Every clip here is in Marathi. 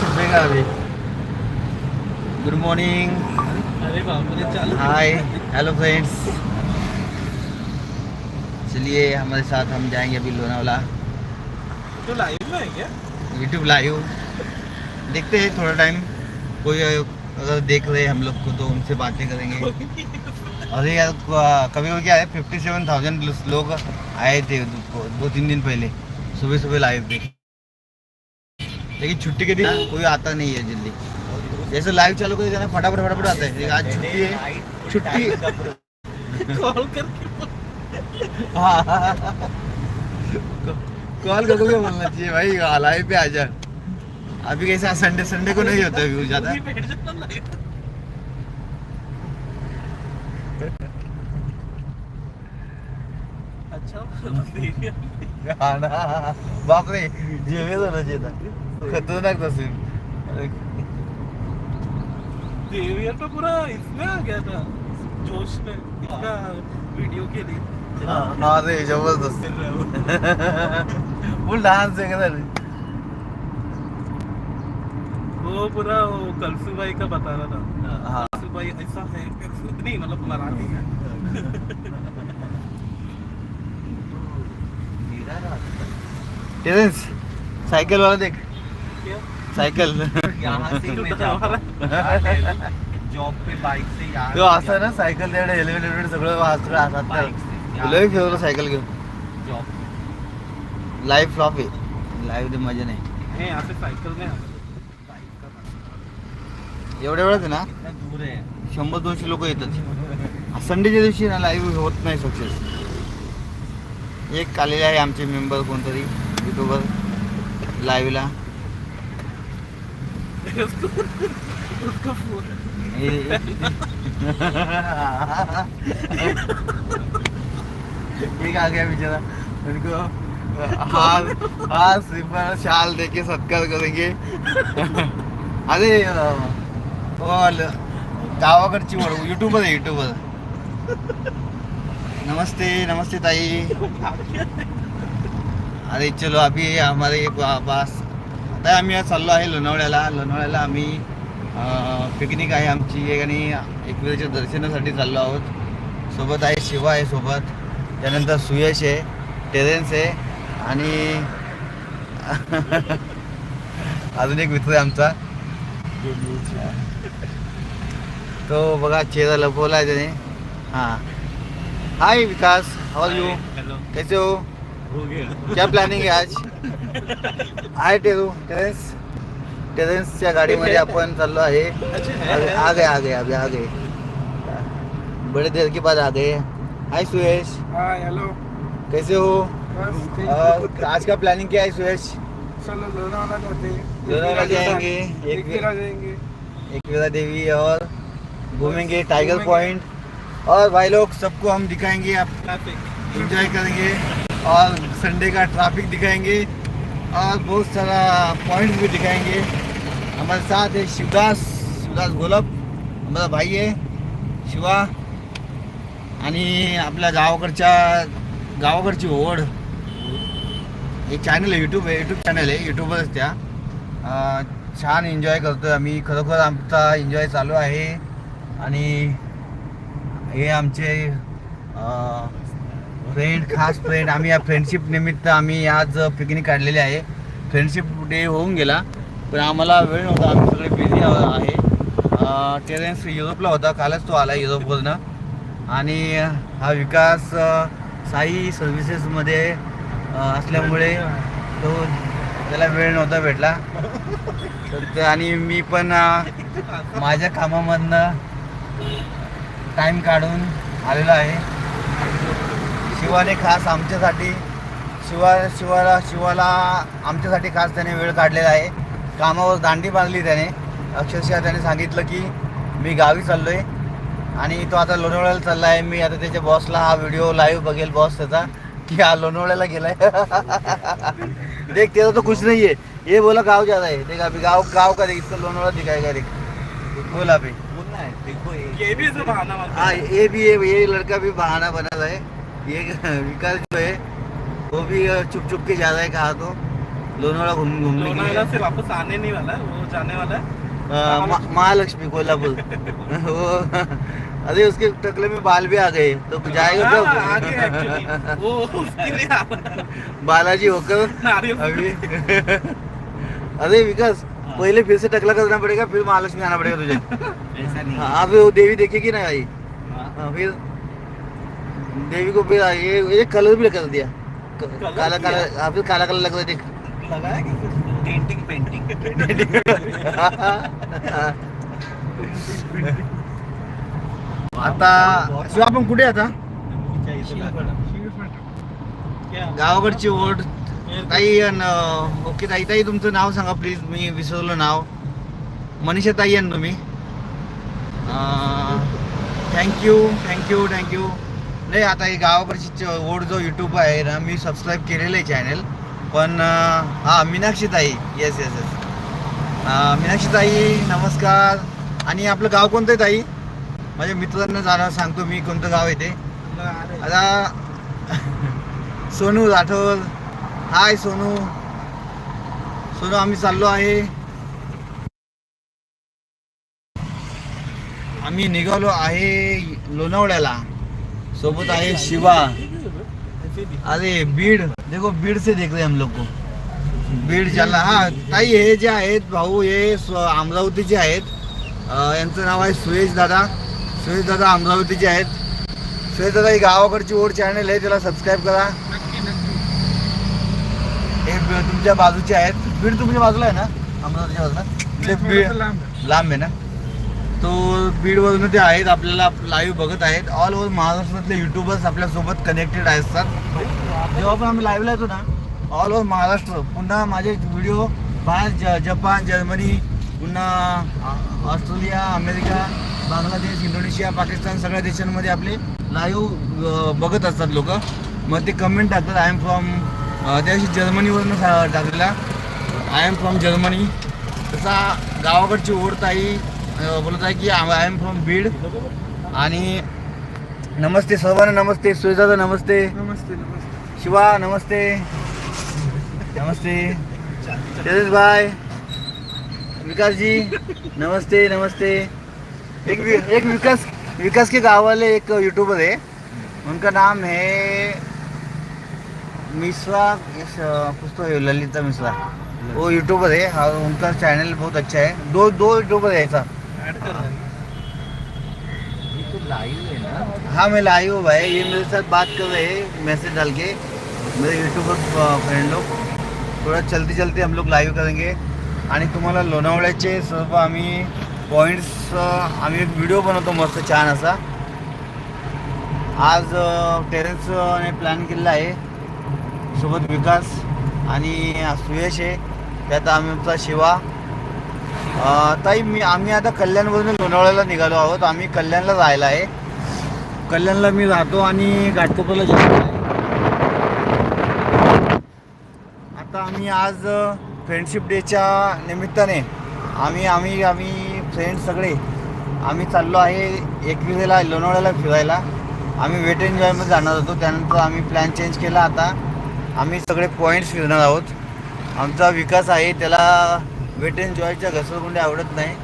छुपेगा अभी good morning hi hello friends चलिए हमारे साथ हम जाएँगे अभी लोनावाला। तो लाइव में है क्या? यूट्यूब लाइव देखते हैं थोड़ा टाइम कोई अगर देख रहे हम लोग को तो उनसे बातें करेंगे। अरे यार कभी कभी क्या है फिफ्टी सेवन थाउज़ेंड लोग आए थे दो तीन दिन पहले। सुबह सुबह लाइव पे लेकिन छुट्टी के दिन कोई आता नहीं है जल्दी। जैसे लाइव चालू कर देना फटाफट फटाफट आता है। आज छुट्टी है। छुट्टी कॉल करके कॉल करके क्या बोलना चाहिए भाई। लाइव पे आ जा। अभी कैसा संडे संडे को नहीं होता व्यू ज़्यादा। अच्छा। देवी हा ना बापरे जेवे झालं खतरनाक तसेल देवियर तो पूरा इसमें आ गया था जोश में इसका वीडियो के लिए हा रे जबरदस्त. वो- आहे का वो पूरा वो कलसू भाई का बता रहा था हा. कलसू भाई ऐसा है नहीं मतलब मराठी है. टेरेंस सायकल वाला देख। क्या? सायकल जॉब पे बाइक से यहाँ तो असं ना सायकल त्याकडे हेल्मेट हेल्मेट सगळं वाचलं से लय फिरवलं सायकल घेऊन. जॉब लाईव्ह फ्लॉप आहे. लाईव्ह ते मजा नाही. है यहाँ से साइकिल में आता. बाइक का एवढ्या वेळात आहे ना कितना दूर है शंभर दोनशे लोक येतात. संडेच्या दिवशी ना लाईव्ह होत नाही सक्सेस एक आलेले आहे आमचे मेंबर कोणतरी युट्यूबर लाईव्हला एक आ गया बेचारा उनको हार हार सिर्फ शाल देके सत्कार करेंगे. अरे अं, गावाकडची वळ युट्यूबर आहे युट्यूबर नमस्ते नमस्ते ताई. अरे चलो अभी हमारे पास आता आम्ही चाललो आहे लोणावळ्याला. लोणावळ्याला आम्ही पिकनिक आहे आमची. एक आणि एकविराच्या दर्शनासाठी चाललो आहोत. सोबत आहे शिवा आहे सोबत. त्यानंतर सुयश आहे टेरेन्स आहे आणि अजून एक मित्र आहे आमचा. तो बघा चेहरा लपवला आहे त्याने. हां. Hi Vikas how are you hello कैसे हो? हो गया। क्या प्लॅनिंग आहे आज? आहे टेरू टेरेन्स टेरेन्सच्या गाडीमध्ये आपण चाललो आहे. अरे, आ गए आ गए अभी आ गए बड़े देर के बाद आ गए हाय सुयश हाय हेलो कैसे हो? अ, आज का प्लानिंग क्या है सुयश चलो लोनावाला जाते हैं. लोनावाला जाएँगे एक देवी और घूमेंगे टाइगर पॉइंट और भाई लोग सबको हम दिखाएंगे आप ट्रैफिक इंजॉय करेंगे और संडे का ट्रैफिक दिखाएंगे और बहुत सारा पॉइंट्स भी दिखाएंगे. हमारे साथ है शिवदास शिवदास गोलप हमारा भाई आहे शिवा आणि आपल्या गावाकडच्या गावाकडची ओढ. एक चॅनल आहे यूट्यूब आहे यूट्यूब चॅनल आहे यूट्यूबच त्या. छान एन्जॉय करतो आहे आम्ही. खरोखर आमचा एन्जॉय चालू आहे. आणि हे आमचे फ्रेंड खास फ्रेंड आम्ही या फ्रेंडशिप निमित्त आम्ही आज पिकनिक काढलेली आहे. फ्रेंडशिप डे होऊन गेला पण आम्हाला वेळ नव्हता. आम्ही सगळे बिझी आहे. टेरेन्स युरोपला होता. कालच तो आला युरोपवरनं. आणि हा विकास साई सर्व्हिसेसमध्ये असल्यामुळे तो त्याला वेळ नव्हता भेटला. तर आणि मी पण माझ्या कामामधनं टाईम काढून आलेलो आहे. शिवाने खास आमच्यासाठी शिवा शिवाला शिवाला आमच्यासाठी खास त्याने वेळ काढलेला आहे. कामावर दांडी बांधली त्याने. अक्षरशः त्याने सांगितलं की मी गावी चाललो आहे आणि तो आता लोणावळ्याला चालला आहे मी आता त्याच्या बॉसला हा व्हिडिओ लाईव्ह बघेल बॉस त्याचा. की हा लोणावळ्याला गेलाय. देख त्याचा तो खुश नाही आहे हे बोला गाव जा आहे. है देख गाव गाव का देख इतकं लोणावळा दिखाय का देख? बोला अभी देखो ये भी ऐसे बहाना हाँ ये भी है ये लड़का भी बहाना बना रहा है। ये विकास जो है वो भी चुप चुप के जा रहा है कहा तो। लोनावळा घूम घूमने के से वापस आने नहीं वाला है वो जाने वाला है। मा- महालक्ष्मी। कोल्हापुर। वो अरे उसके टकले में बाल भी आ गए। तो जाएगा हाँ, आगे कब वो उसके लिए बालाजी होकर अभी अरे विकास पहले फिर से टकला करना पड़ेगा फिर महालक्ष्मी आना पड़ेगा तुझे। ऐसा नहीं। हाँ वो देवी देखेगी ना हाँ। हाँ, फिर देवी को फिर ये ये कलर भी कर दिया। कलर काला? काला हाँ फिर काला काला लग रहा है देख। लगाया कि पेंटिंग पेंटिंग आता शिवा आपण कुठे आता क्या? गावाकडची ओढ ताई अन, ओके ताई ताई तुमचं नाव सांगा प्लीज मी विसरलो नाव. मनीषा ताई आहे ना तुम्ही थँक्यू थँक्यू थँक्यू नाही आता ही गावाकडची ओढ जो यूट्यूब आहे ना मी सबस्क्राईब केलेलं आहे चॅनल पण हा मीनाक्षी ताई. येस येस येस मीनाक्षी ताई नमस्कार. आणि आपलं गाव कोणतं आहे ताई? माझ्या मित्रांना जाणार सांगतो मी कोणतं गाव आहे ते. आता सोनू राठोड. हाय सोनू. सोनू आम्ही चाललो आहे. आम्ही निघालो आहे लोणावळ्याला. सोबत आहे शिवा. अरे बीड. देखो बीड से देख रहे हम लोग को. बीड जालना हा ताई हे जे आहेत भाऊ हे अमरावतीचे आहेत यांचं नाव आहे सुरेश दादा. सुरेश दादा अमरावतीचे आहेत. सुरेश दादा ही गावाकडची ओढ चॅनल आहे त्याला सबस्क्राईब करा. हे तुमच्या बाजूचे आहेत. बीड तुमच्या बाजूला आहे ना? अमरावतीच्या बाजूला. ते बीड लांब आहे. ना? तो बीडवरून ते आहेत. आपल्याला लाईव्ह बघत आहेत. ऑल ओव्हर महाराष्ट्रातले युट्यूबर्स आपल्यासोबत कनेक्टेड असतात जेव्हा पण आम्ही लाईव्हला येतो ना ऑल ओव्हर महाराष्ट्र पुन्हा माझे व्हिडिओ बाहेर ज जपान जर्मनी पुन्हा Australia America Bangladesh Indonesia Pakistan सगळ्या देशांमध्ये आपले लाईव्ह बघत असतात लोक. मग ते कमेंट टाकतात आय एम फ्रॉम त्या दिवशी जर्मनीवरून टाकलेला आय एम फ्रॉम जर्मनी तसा गावाकडची ओढ ताई अं, बोलत आहे की आय एम फ्रॉम बीड. आणि नमस्ते सर्वांना नमस्ते सुरेशदादा नमस्ते. नमस्ते नमस्ते. शिवा नमस्ते. नमस्ते. तेजस भाई. विकास जी नमस्ते नमस्ते. एक एक विकास विकास के गाँव वाले एक यूट्यूबर है उनका नाम है मिश्रा यस, अ, कुछ तो है ललिता मिश्रा. वो यूट्यूबर है और उनका चैनल बहुत अच्छा है दो दो यूट्यूबर है ऐसा है. तो लाइव है हाँ मैं हूँ भाई. ये मेरे साथ बात कर रहे हैं मैसेज डाल के. मेरे यूट्यूबर फ्रेंड लोग. थोड़ा चलते चलते हम लोग लाईव्ह करेंगे. आणि तुम्हाला लोणावळ्याचे सर्व आम्ही पॉईंट्स आम्ही एक व्हिडिओ बनवतो मस्त छान असा. आज टेरेन्सने प्लॅन केलेला आहे. सोबत विकास आणि सुयश आहे. त्यात आमचा शिवा. ताई मी आम्ही आता कल्याणवरून लोणावळ्याला निघालो आहोत. आम्ही कल्याणला राहायला आहे. कल्याणला मी राहतो आणि घाटकोपरला आहे आता आम्ही आज फ्रेंडशिप डेच्या निमित्ताने आम्ही आम्ही आम्ही फ्रेंड्स सगळे आम्ही चाललो आहे एकविरेला लोणावळ्याला फिरायला. आम्ही वेट एन्जॉयमध्ये जाणार होतो. त्यानंतर आम्ही प्लॅन चेंज केला आता. आम्ही सगळे पॉईंट्स फिरणार आहोत. आमचा विकास आहे त्याला वेट एन्जॉयच्या घसरगुंड्या आवडत नाही.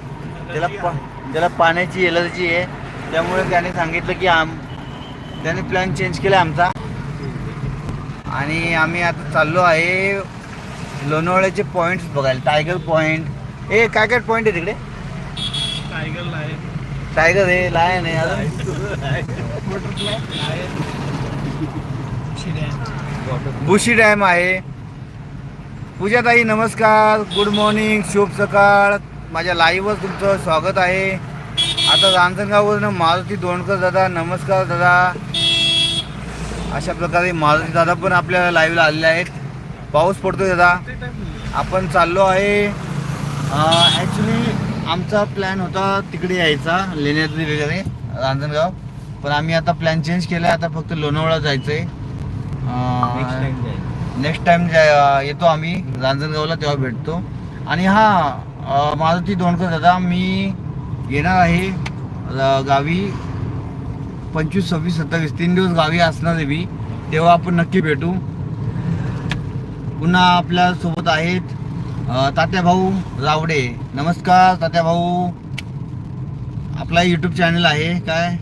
त्याला पा त्याला पाण्याची एलर्जी आहे. त्यामुळे त्याने सांगितलं की आम त्याने प्लॅन चेंज केला आमचा. आणि आम्ही आता चाललो आहे लोणावळ्याचे पॉईंट्स बघायला. टायगर पॉईंट ए काय काय पॉईंट आहे तिकडे? टाइगर लाइन टायगर आहे लायन आहे. बुशी डॅम आहे. पूजाताई नमस्कार. गुड मॉर्निंग शुभ सकाळ. माझ्या लाईव्हवर तुमचं स्वागत आहे. आता रांजणगाववरनं मारुती दोंडकर दादा नमस्कार दादा. अशा प्रकारे मारुती दादा पण आपल्या लाईव्हला आलेले आहेत. पाऊस पडतोय दादा. आपण चाललो आहे. ॲक्च्युली आमचा प्लॅन होता तिकडे यायचा लेण्याद्री वगैरे रांजणगाव पण आम्ही आता प्लॅन चेंज केला आता फक्त लोणावळा जायचं आहे नेक्स्ट टाइम जाएंगे नेक्स्ट टाइम येतो आम्ही रांजणगावला तेव्हा भेटतो. आणि हा मारुती दोंडकर दादा मी येणार आहे गावी पंचवीस सव्वीस सत्तावीस तीन दिवस गावी असणार आहे मी. तेव्हा आपण नक्की भेटू. पुन्हा आपल्यासोबत आहेत तात्या भाऊ रावडे. नमस्कार तात्या भाऊ आपला युट्यूब चॅनल आहे काय?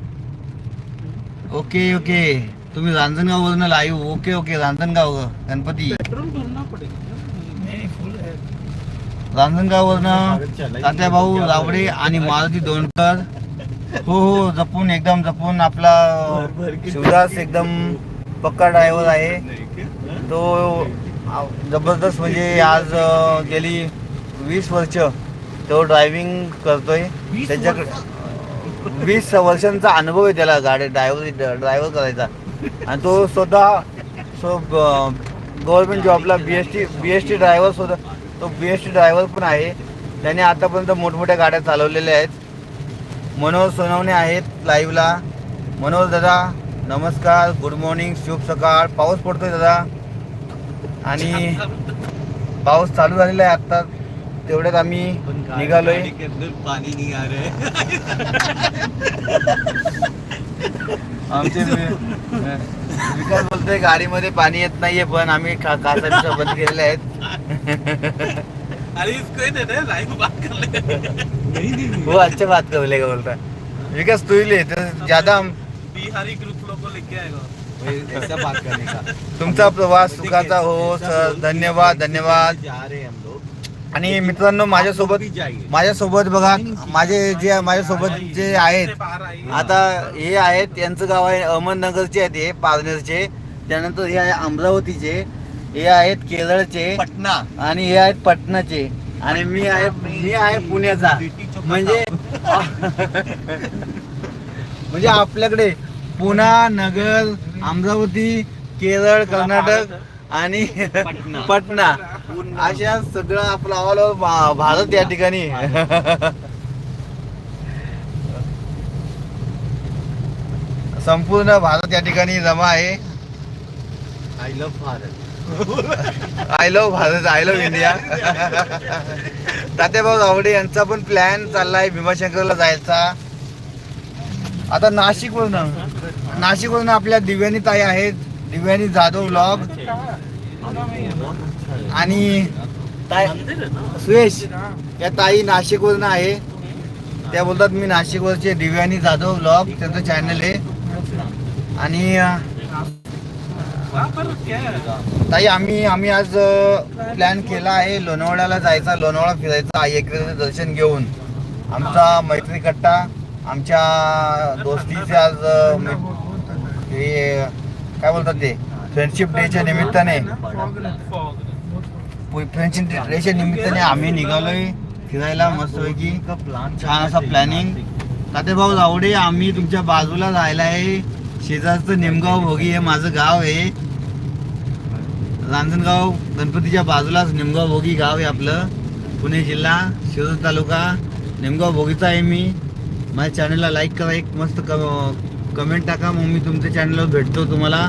Okay okay. तुम्ही रांजणगाववरून live okay okay Ranjangaon Ganpati petrol भरना है रांजणगाववरनं तात्या भाऊ रावडे आणि मारुती दोनकर हो हो जपून एकदम जपून आपला शिवदास एकदम पक्का ड्रायव्हर आहे. तो जबरदस्त म्हणजे आज गेली वीस वर्ष तो ड्रायव्हिंग करतोय. त्याच्याकडे वीस वर्षांचा अनुभव आहे त्याला गाडी ड्रायव्हर ड्रायव्हर करायचा. आणि तो स्वतः सो गव्हर्नमेंट जॉबला B S T B S T driver सुद्धा तो बी एस टी ड्रायव्हर पण आहे. त्याने आतापर्यंत मोठमोठ्या गाड्या चालवलेल्या आहेत. मनोज सोनवणे आहेत लाईव्हला मनोज दादा नमस्कार गुड मॉर्निंग शुभ सकाळ. पाऊस पडतोय दादा. आणि पाऊस चालू झालेला आहे आत्ता. तेवढ्यात आम्ही निघालोय. है आमचे विकास बोलतोय गाडीमध्ये पाणी येत नाहीये पण आम्ही का- काचा बंद केलेले आहेत. ही अच्छा बात कर का बोलता. विकास तू ही ले तर ज्यादा हम- बिहारी ग्रुप लोग को लेके आएगा. वही ऐसा बात करने का. तुमचा प्रवास सुखाचा हो सर धन्यवाद धन्यवाद. जा रहे हम लोग आणि मित्रांनो माझ्यासोबत माझ्यासोबत बघा माझे जे माझ्यासोबत जे आहेत आता हे आहेत यांचं गाव आहे अहमदनगरचे आहेत हे पारनेरचे. त्यानंतर हे आहे अमरावतीचे. हे आहेत केरळचे. पटना. आणि हे आहेत पटनाचे. आणि मी आहे मी आहे पुण्याचा. म्हणजे म्हणजे आपल्याकडे पुणा नगर अमरावती केरळ कर्नाटक आणि पटना. अशा सगळं आपलं ऑल ओव्हर भारत या ठिकाणी. संपूर्ण भारत या ठिकाणी जमा आहे. I love Bharat. I love India Tatyabhau Awade India तात्याभाऊ आवडे यांचा पण प्लॅन चाललाय भीमाशंकरला जायचा. आता नाशिकवरून नाशिकवरून आपल्या दिव्यानी ताई आहेत. दिव्यानी जाधव ब्लॉग आणि ताई सुयश या ताई नाशिकवरून आहे. त्या बोलतात मी नाशिकवरचे दिव्यानी जाधव ब्लॉग त्यांचं चॅनल आहे. आणि ताई आम्ही आम्ही आज प्लॅन केला आहे लोणावळ्याला जायचा लोणावळा फिरायचा आई एकविरेचं दर्शन घेऊन. आमचा मैत्री कट्टा आमच्या दोस्तीचे आज हे काय बोलतात ते? फ्रेंडशिप डेच्या निमित्ताने. फ्रेंडशिप डेच्या निमित्ताने आम्ही निघालोय फिरायला मस्तपैकी. छान असा प्लॅनिंग तातेभाऊ जावडे आम्ही तुमच्या बाजूला राहिला आहे. शेजारचं निमगाव भोगी हे माझं गाव आहे. रांजणगाव गणपतीच्या बाजूलाच निमगाव भोगी गाव आहे आपलं. पुणे जिल्हा शिरोज तालुका. निमगाव भोगीचा आहे मी. माझ्या चॅनलला लाईक करा एक मस्त कमेंट टाका. मग मी तुमच्या चॅनलवर भेटतो तुम्हाला.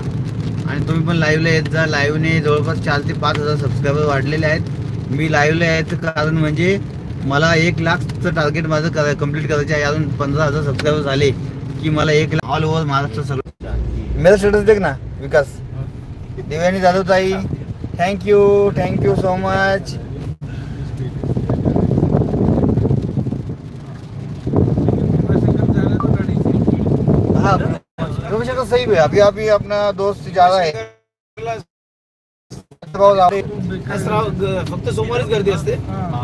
आणि तुम्ही पण लाईव्हला येत जा. लाईव्हने जवळपास चार ते पाच हजार सबस्क्रायबर वाढलेले आहेत. मी लाईव्हला यायचं कारण म्हणजे मला एक लाखचं टार्गेट माझं करा कंप्लीट करायचं आहे. अजून पंधरा हजार सबस्क्रायबर झाले की मला एक लाख ऑल ओव्हर महाराष्ट्र सगळं. मेरा स्टेटस देख ना विकास. देवयानी जाधव ताई थँक्यू थँक्यू सो मच हा. रविशंकर सही है। अभी अभी अपना दोस्त जा रहा है। भाऊ जाऊ- आज राव- ग- फक्त सोमवारीच गर्दी असते.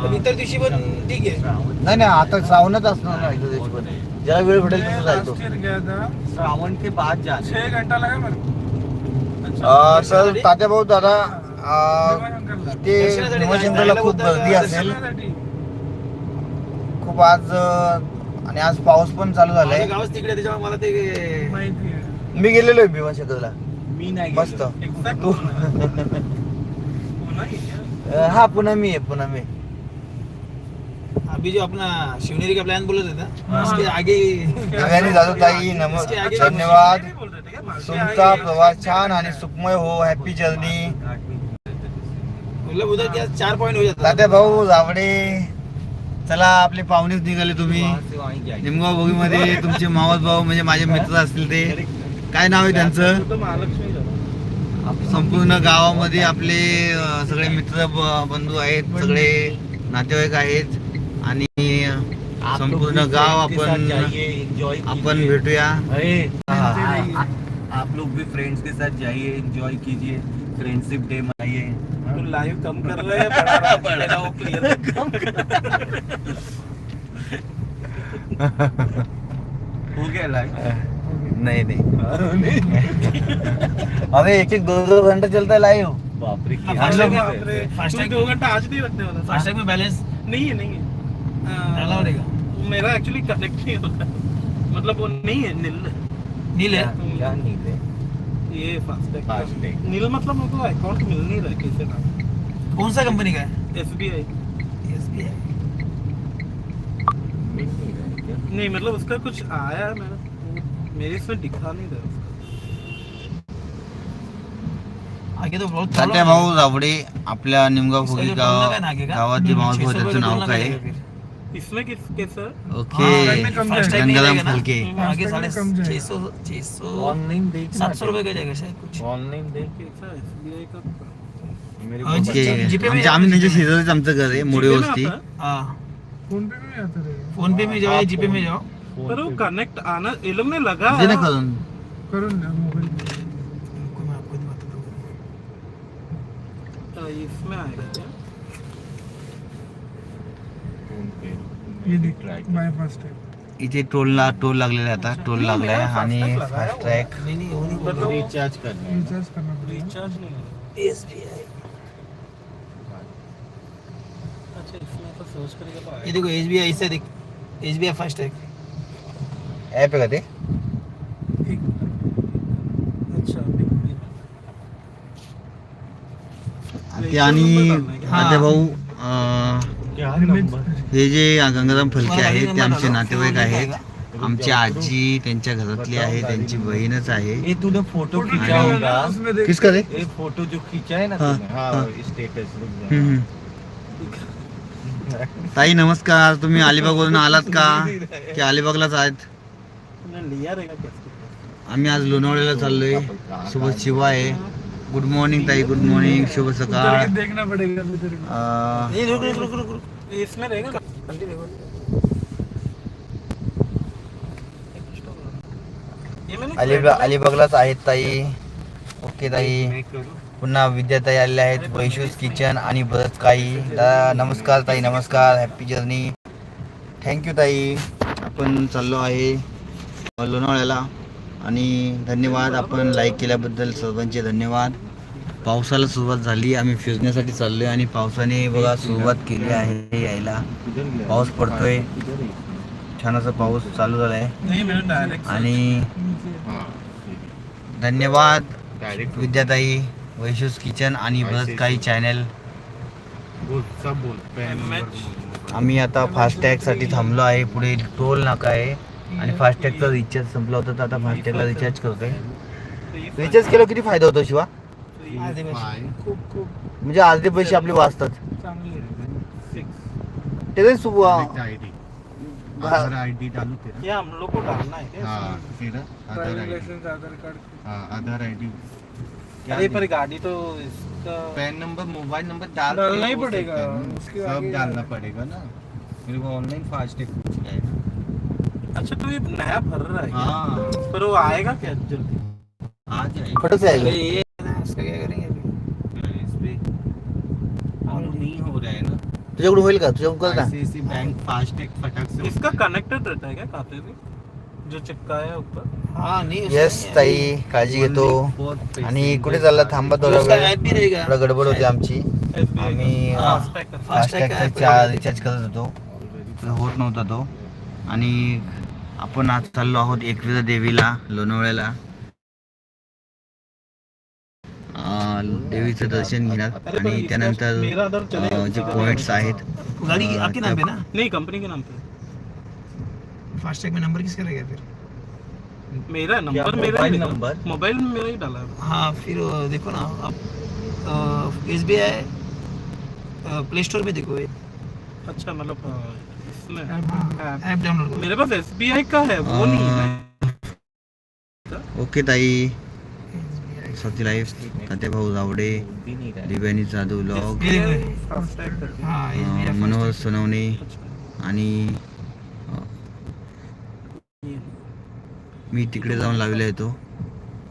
पण इतर दिवशी पण ठीक आहे. नाही नाही आता श्रावणच असणार ना इथं देश पण. ज्याला वेळ भेटेल तसं जायचो श्रावण के बाद छह घंटा लगा मेरे अं, सर तात्याभाऊ दादा अं, ते खूप गर्दी असेल. खूप आज आणि आज पाऊस पण चालू माझं झालाय गावच तिकडे त्याच्यामुळे मला ते माहिती आहे मी गेलेलो आहे भीमाशंकरला मी नाही मस्त. Exact तू पुन्हा क्या? अं, हा पुन्हा मी आहे पुन्हा मी अभी जो अपना शिवनेरी का प्लान बोलत होता? हाँ। उसके आगे दिव्यानी जाधव ताई नम इसके आगे- धन्यवाद. क्या? तुमचा प्रवास छान आणि सुखमय हो हॅपी जर्नी मतलब उधर क्या चार पॉइंट हो जाता तात्या भाऊ जावडे. चला आपले पाहुणेच निघाले तुम्ही. निमगाव बोगीमध्ये तुमचे मावस भाऊ म्हणजे माझे मित्र असतील ते. काय नाव आहे त्यांचं. संपूर्ण गावामध्ये आपले सगळे मित्र बंधू आहेत सगळे नातेवाईक आहेत. आणि संपूर्ण गाव आपण आपण भेटूया। आप लोग भी फ्रेंड्स के साथ जाइए एंजॉय कीजिए. फ्रेंडशिप डे मनाइए तू लाइव कम कर रहा है बढ़ा रहा है? मेरा वो clear हो। गया लाइव नहीं नहीं। अरे एक एक दो दो घंटा चलता है लाइव बाप रे हाँ, फास्टैग- दो घंटा आज नहीं रखने वाला। फास्टैग में बैलेंस नहीं है नहीं है। डालना पड़ेगा मेरा एक्चुअली कनेक्ट नहीं होता। मतलब वो नहीं है नील नील है? क्या नील है। ये फास्टैग फास्टैग। नील मतलब मेरे को अकाउंट मिल नहीं रहा कैसे ना कौन सा कंपनी का है? एस बी आई SBI मिल नहीं रहा है क्या? नहीं मतलब उसका कुछ आया है मेरा। मेरे इसमें दिखा नहीं रहा उसका। आगे तो बहुत तात्या भाऊ जावडे आपल्या निमगाव फुगी जो गाव टोल लगा ना आगे का, गावाचे मावळ 600 भाऊ रुपये त्याचं का नाव काय। इसमें किस कैसा? ओके लगेगा फुलके। आगे साढ़े छः सौ छः सौ ऑनलाइन देख सात सौ रुपये का जाएगा शायद कुछ। ऑनलाइन देख। का मेरे हाँ, को जी- ओके जीपे में आमच्या आम्ही त्यांच्या शेजारीच आमचं घर आहे मोडी वस्ती आता है? फ़ोन पे में आता रहेगा। फ़ोन पे में जाओ या जीपे में जाओ। फ़ोन पर वो कनेक्ट आना ये लोग ने लगा करून मैं आपको बताता हूँ इसमें आएगा क्या? ये मैं देख try माय फास्ट है इथे टोलला टोल लागलेला आहे आता. टोल लागलाय आणि फास्ट ट्रॅक नहीं नहीं वो नहीं बट कर- वो रिचार्ज करना है रिचार्ज करना पड़ेगा रिचार्ज नहीं है SBI अच्छा इसमें तो सर्च करेगा तो ये आएगा देखो एस बी आई से देख. S B I FASTag app आहे का ते? अच्छा बिग बिग। ते आणि हा. तात्या भाऊ अं, क्या नंबर हे जे गंगाराम फलके आहेत ते आमचे. नातेवाईक आहेत. आमची आजी त्यांच्या घरातली आहे त्यांची बहीणच आहे. ये तूने फोटो खींचा आणि- होगा. उसमें देख किसका रे? ये फोटो जो खींचा है ना हाँ, तूने हाँ. हाँ। स्टेटस रुक जा हम्म, हम्म. ताई नमस्कार. तुम्ही अलिबागवरून आलात का? की अलिबागलाच आहेत? लिया रहेगा आम्ही आज लोणावळ्याला चाललोय. सोबत शिवा आहे. गुड मॉर्निंग ताई. गुड मॉर्निंग शुभ सकाळ. देखना पड़ेगा अभी तेरे को अं, नहीं रुक रुक रुक रुक रुक. इसमें रहेगा जल्दी देखो ये मैंने अलिबाग अलिबागलाच आहेत ताई. ओके ताई. पुन्हा विद्याताई आलेल्या आहेत. वैशूज किचन आणि बरंच काही दादा नमस्कार ताई नमस्कार. हॅपी जर्नी थँक्यू ताई. आपण चाललो आहे लोणावळ्याला. आणि धन्यवाद. आपण लाईक केल्याबद्दल सर्वांचे धन्यवाद. पावसाला सुरुवात झाली आम्ही फिरण्यासाठी चाललोय आणि पावसाने बघा सुरुवात केली आहे यायला. पाऊस पडतोय. छान असा पाऊस चालू झाला आहे आणि धन्यवाद डायरेक्ट विद्याताई वैशूस किचन आणि भरत काही चॅनल आम्ही आता फास्टॅगसाठी थांबलो आहे. पुढे टोल नाका आहे. आणि फास्टॅगचा रिचार्ज संपला होता तर आता फास्टॅगला रिचार्ज करतोय. रिचार्ज केलं किती फायदा होतो शिवा? खूप खूप म्हणजे अर्धे पैसे आपले वाचतात चांगली आहे ते सुबह आईडी आधार आईडी डालू तेरा। ये हम लोग को डालना है क्या? हाँ तेरा Aadhaar driving ID licence Aadhaar card हाँ आधार आईडी अरे पर गाड़ी तो इसका पैन नंबर मोबाइल नंबर डाल डालना ही वो पड़ेगा, ना। उसके सब डालना जाना। पड़ेगा ना। मेरे को ऑनलाइन फास्ट है। ना अच्छा तो ये नया भर रहा है? हाँ। पर वो आएगा क्या जल्दी? आ जाएगा। तुझ्याकडून होईल का? तुझ्याकडून कर का? आईसीआईसी बैंक फास्ट एक फटक से इसका कनेक्टेड रहता है क्या खाते से? जो चिपकाया है ऊपर? हाँ नहीं उसका येस नहीं है। ताई काळजी घेतो. आणि कुठे चालला थांबा थोडा उसका वेळ. ऐप भी रहेगा। थोडा गडबड होती आमची. आम्ही हा, फास्टॅग फास्टॅग फास्टॅगचा रिचार्ज करत होतो. तर होत नव्हता तो. आणि आपण आज चाललो आहोत एकविरा देवीला लोणावळ्याला. देवीचं दर्शन घेणार. अरे आणि त्यानंतर जे पॉइंट्स आहेत गाड़ी की- आपके नाम पे ना? नहीं कंपनी के नाम पे. फास्टैग में नंबर किसका रहेगा फिर? मेरा नंबर मेरा नंबर? मोबाइल में मेरा ही डाला। है हाँ फिर देखो ना आप S B I play store में देखो अच्छा मतलब इसमें। ऐप डाउनलोड करो। मेरे पास एसबीआई का है वो नहीं है। ओके ताई। स्वाती लाईफ तात्याभाऊ जावडे दिव्यानी जाधव लॉग हाँ मनोहर सोनवणे आणि मी तिकडे जाऊन लावलेला येतो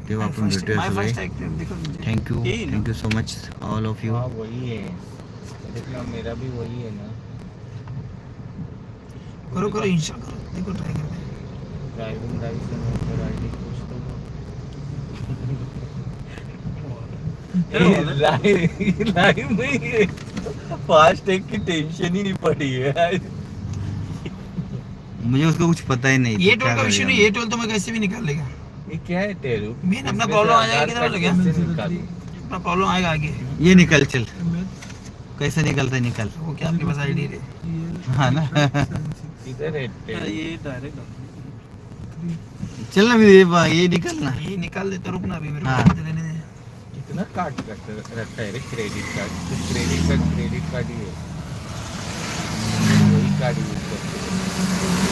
तेव्हा आपण भेटूया सगळे. Thank you? Thank you so much all of you वही देखना मेरा भी वही है ना. करो करो इंस्टॉल करो. देखो ट्राई करते ड्राइविंग लाइसेंस वोटर आईडी कुछ तो. लाइव लाइव में फास्ट टैग की टेंशन ही नहीं पड़ी है मुझे उसका कुछ पता ही नहीं ये तो टोल का विषय नहीं ये टोल तो मैं कैसे भी निकाल लेगा। ये क्या है टेरू मेन अपना से आ जाएगा किधर लगे? अपना प्रॉब्लम आएगा आगे। ये निकल चल। कैसे निकलता है निकल। वो क्या आपके पास आईडी है? हाँ ना। इधर है टेरू ये डायरेक्ट चल ना भी ये ये निकल ना ये निकाल देता रुकना अभी मेरे हाँ। को पद्धतीनं कार्ड रखता है क्रेडिट कार्ड तो क्रेडिट कार्ड क्रेडिट कार्ड ही है वही कार्ड यूज करते.